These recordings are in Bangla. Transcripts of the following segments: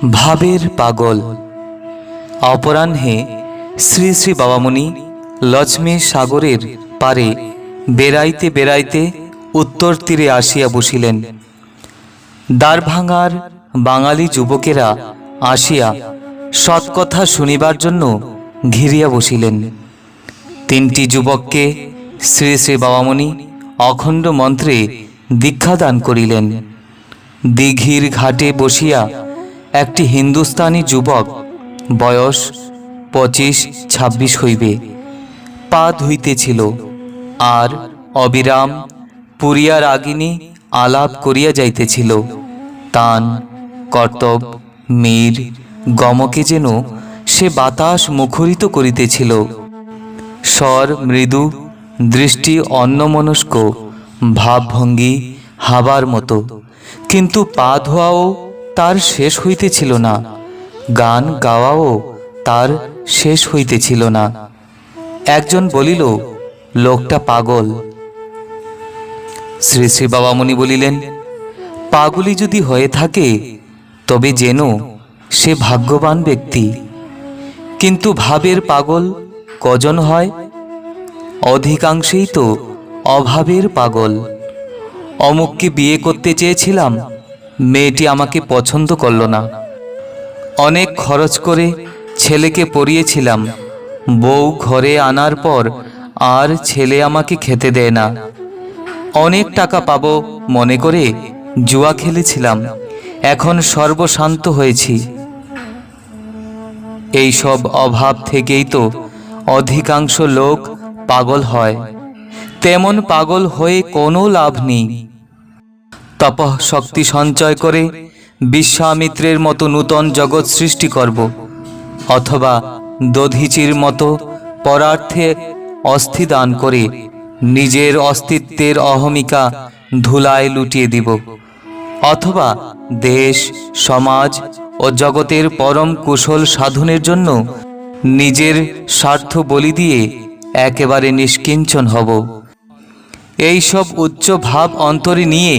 ভাবের পাগল। অপরাহ্নে শ্রী শ্রী বাবামণি লক্ষ্মী সাগরের পারে বেড়াইতে বেড়াইতে উত্তর তীরে আসিয়া বসিলেন। দ্বারভাঙার বাঙালি যুবকেরা আসিয়া সৎকথা শুনিবার জন্য ঘিরিয়া বসিলেন। তিনটি যুবককে শ্রী শ্রী বাবামণি অখণ্ড মন্ত্রে দীক্ষাদান করিলেন। দিঘির ঘাটে বসিয়া একটি হিন্দুস্তানি যুবক, বয়স পঁচিশ ছাব্বিশ হইবে, পা ধুইতেছিল আর অবিরাম পুরিয়া রাগিনী আলাপ করিয়া যাইতেছিল। তান কর্তব মীর, গমকে যেন সে বাতাস মুখরিত করিতেছিল। স্বর, মৃদু, দৃষ্টি অন্যমনস্ক, ভাবভঙ্গি হাবার মতো। কিন্তু পা ধোয়াও তার শেষ হইতেছিল না। গান গাওয়াও তার শেষ হইতেছিল না। একজন বলিল, লোকটা পাগল। শ্রী শ্রী বাবামণি বলিলেন পাগলি যদি হয়ে থাকে, তবে যেন সে ভাগ্যবান ব্যক্তি। কিন্তু ভাবের পাগল কজন হয়? অধিকাংশেই তো অভাবের পাগল। অমুককে বিয়ে করতে চেয়েছিলাম মেয়েটি আমাকে পছন্দ করল না। অনেক খরচ করে ছেলেকে পড়িয়েছিলাম বউ ঘরে আনার পর আর ছেলে আমাকে খেতে দেয় না। অনেক টাকা পাবো মনে করে জুয়া খেলেছিলাম। এখন সর্বশান্ত হয়েছি। এই সব অভাব থেকেই তো অধিকাংশ লোক পাগল হয়। তেমন পাগল হয়ে কোনো লাভ নেই। তপঃ শক্তি সঞ্চয় করে বিশ্বামিত্রের মতো নূতন জগৎ সৃষ্টি করব। অথবা দধিচির মতো পরার্থে অস্থি দান করে নিজের অস্তিত্বের অহমিকা ধুলায় লুটিয়ে দিব। অথবা দেশ, সমাজ ও জগতের পরম কুশল সাধনের জন্য নিজের স্বার্থ বলি দিয়ে একেবারে নিষ্কিঞ্চন হব। এই সব উচ্চ ভাব অন্তরে নিয়ে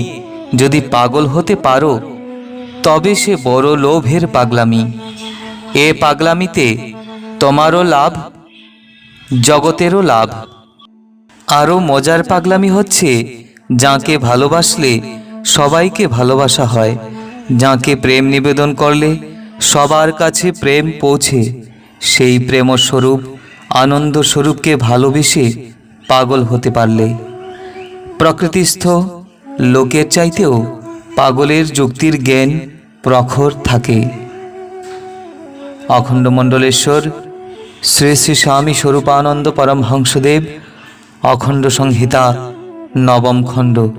যদি পাগল হতে পারো, তবে সে বড় লোভের পাগলামি। এ পাগলামিতে তোমারও লাভ, জগতেরও লাভ। আরও মজার পাগলামি হচ্ছে, যাকে ভালোবাসলে সবাইকে ভালোবাসা হয়, যাকে প্রেম নিবেদন করলে সবার কাছে প্রেম পৌঁছে, সেই প্রেমস্বরূপ আনন্দ স্বরূপকে ভালোবেসে পাগল হতে পারলে। প্রকৃতিস্থ লোকের চাইতেও পাগলের যুক্তির জ্ঞান প্রখর থাকে। অখণ্ড মণ্ডলেশ্বর, শ্রী শ্রী স্বামী স্বরূপানন্দ পরমহংসদেব, অখণ্ড সংহিতা নবম খণ্ড।